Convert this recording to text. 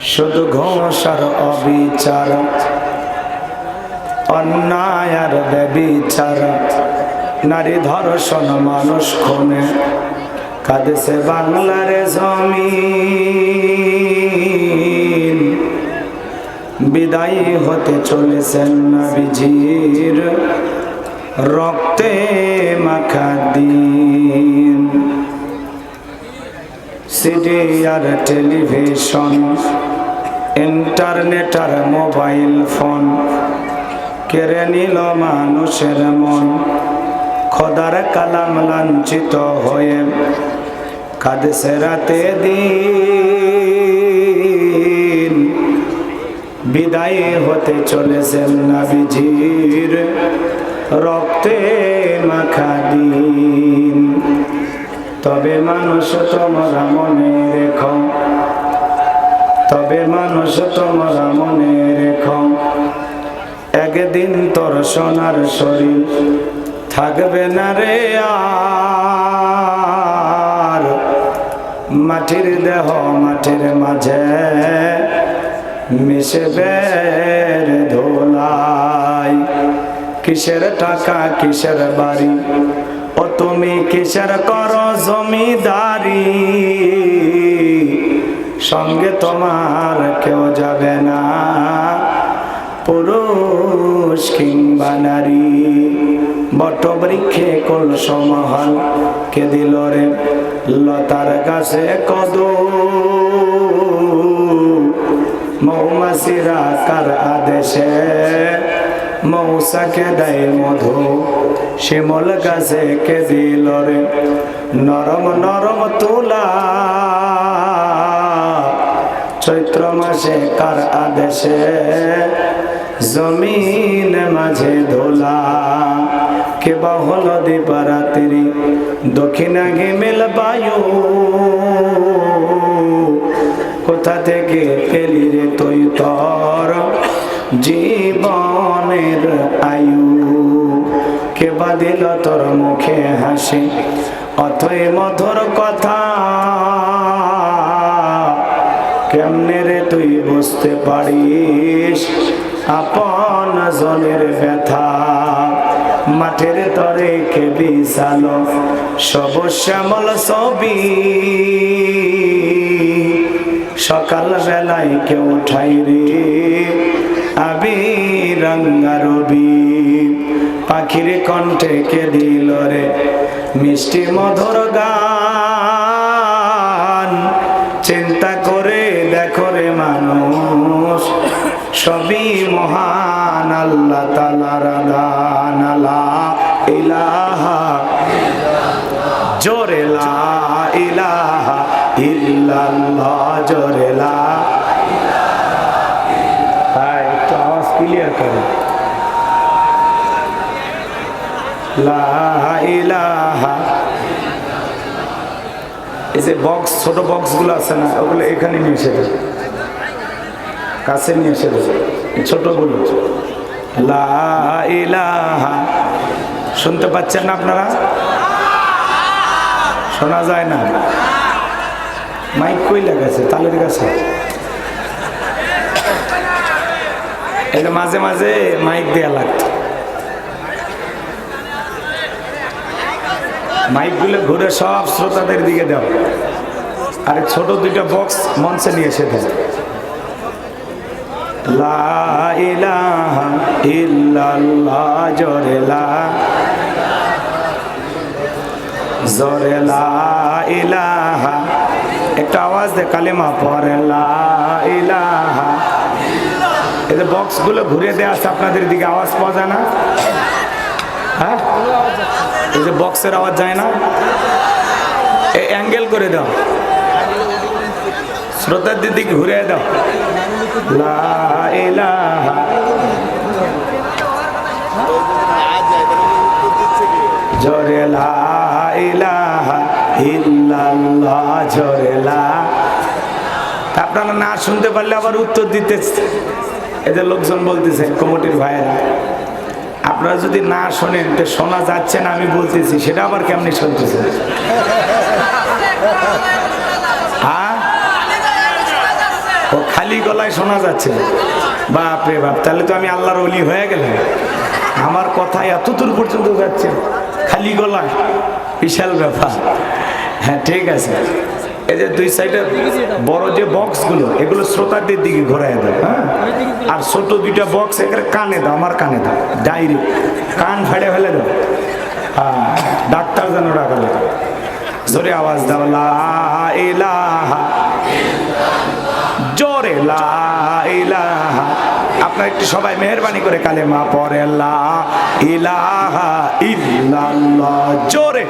শুধু ঘোষার অবিচার, অন্যায় আর ব্যবিচার। নারী ধর্ষণ মানুষ খুনে, কাঁদেছে বাংলার জমি বিদায়ী হতে চলেছেন নবীজির রক্তে মাখা দিন। সিডি আর টেলিভিশন ইন্টারনেট আর মোবাইল ফোন। কেড়ে নিল মানুষের মন। খোদার কালাম লাঞ্ছিত হয়ে কাদেশে রাতে দিন। বিদায় হতে চলেছেন নাবিজির রক্তে মাখা দিন। তবে মানুষ তোমরা মনে রেখো তবে মানুষ তোমরা মনে রেখো। একদিন তোর সোনার শরীর থাকবে না রে আর। মাটির দেহ মাটির মাঝে মিশবে ধোলাই। কিসের টাকা, কিসের বাড়ি? ও তুমি কিসের কর জমিদারি? সঙ্গে তোমার কেউ যাবে না। পুরুষ কিংবা নারী বট বৃক্ষে কল সমহাল কে দিল রে? লতার কাছে কদ। মৌমাসিরা কার আদেশে? মৌসাকে দেয় মধু। শিমল গাছে কে দিল রে? নরম নরম তুলা। চৈত্র মাসে কার আদেশে? জমিন মাঝে ধোলা। কে বা হলো দিবারাত্রি দক্ষিণাঙ্গে মেল বায়ু। কোথা থেকে পেলি রে তুই তর? জীবনের আয়ু। কে বা দিল তোর মুখে হাসি? অথই মধুর কথা। কেমনে রে তুই বুঝতে পারিস, আপন জনের ব্যথা। মাঠের তরে কে বিশাল সব শ্যামল ছবি। সকাল বেলায় কেউ উঠাই রে আবি রঙ্গা রবি। পাখির কণ্ঠে কে দিল রে মিষ্টি মধুর গান? সবই মহান আল্লাহ তালার আল্লাহ ইলাহা জোরে লা ইলাহা ইল্লাল্লাহ, জোরে লা ভাই একটু আওয়াজ ক্লিয়ার করে। লা ইলাহা এই যে বক্স ছোট বক্সগুলো আছে না, ওগুলো এখানে নিয়ে এসে কাছে নিয়ে এসে লা ইলাহা। শুনতে পাচ্ছেন না আপনারা? শোনা যায় না। মাইক কই লাগাছে তালের কাছে। এটা মাঝে মাঝে মাইক দেয়া লাগতো। মাইকগুলো ঘুরে সব শ্রোতাদের দিকে দেওয়া। আর ছোট দুইটা বক্স মঞ্চে নিয়ে এসে দেয় লা ইলাহা ইল্লাল্লাহ, জোরে লা জোরে লা ইলাহা। একটা আওয়াজ দে, কালেমা পরে, লা ইলাহা। যে বক্সগুলো ঘুরে দেওয়া আছে, আপনাদের দিকে আওয়াজ পাওয়া যায় না? হ্যাঁ? এই যে বক্সের আওয়াজ যায় না? অ্যাঙ্গেল করে দাও। শ্রোতার দিকে ঘুরে দাও। জোরে তা আপনারা না শুনতে পারলে আবার উত্তর দিতে যে লোকজন বলতেছে, কমিটির ভাইয়েরা, আপনারা যদি না শোনেন, তো শোনা যাচ্ছে না, আমি বলতেছি, সেটা আবার কেমনি শুনতেছে হ্যাঁ ও খালি গলায় শোনা যাচ্ছে। বাপ রে বাপ, তাহলে তো আমি আল্লাহর অলি হয়ে গেলাম। আমার কথা এত দূর পর্যন্ত যাচ্ছে, খালি গলায়। বিশাল ব্যাপার। হ্যাঁ ঠিক আছে। এই যে দুই সাইডে বড় যে বক্সগুলো এগুলো শ্রোতাদের দিকে ঘোরায় দাও হ্যাঁ? আর ছোট দুইটা বক্স এখানে কানে দাও, আমার কানে দাও ডাইরেক্ট কান ফাড়ে ফেলে দাও। হ্যাঁ ডাক্তার যেন ডাকালে। জোরে আওয়াজ দাও, লা ইলাহা জোরে আপনারা একটু সবাই মেহরবানি করে কালেমা পড়ে লা ইলাহা ইল্লাল্লাহ। জোরে।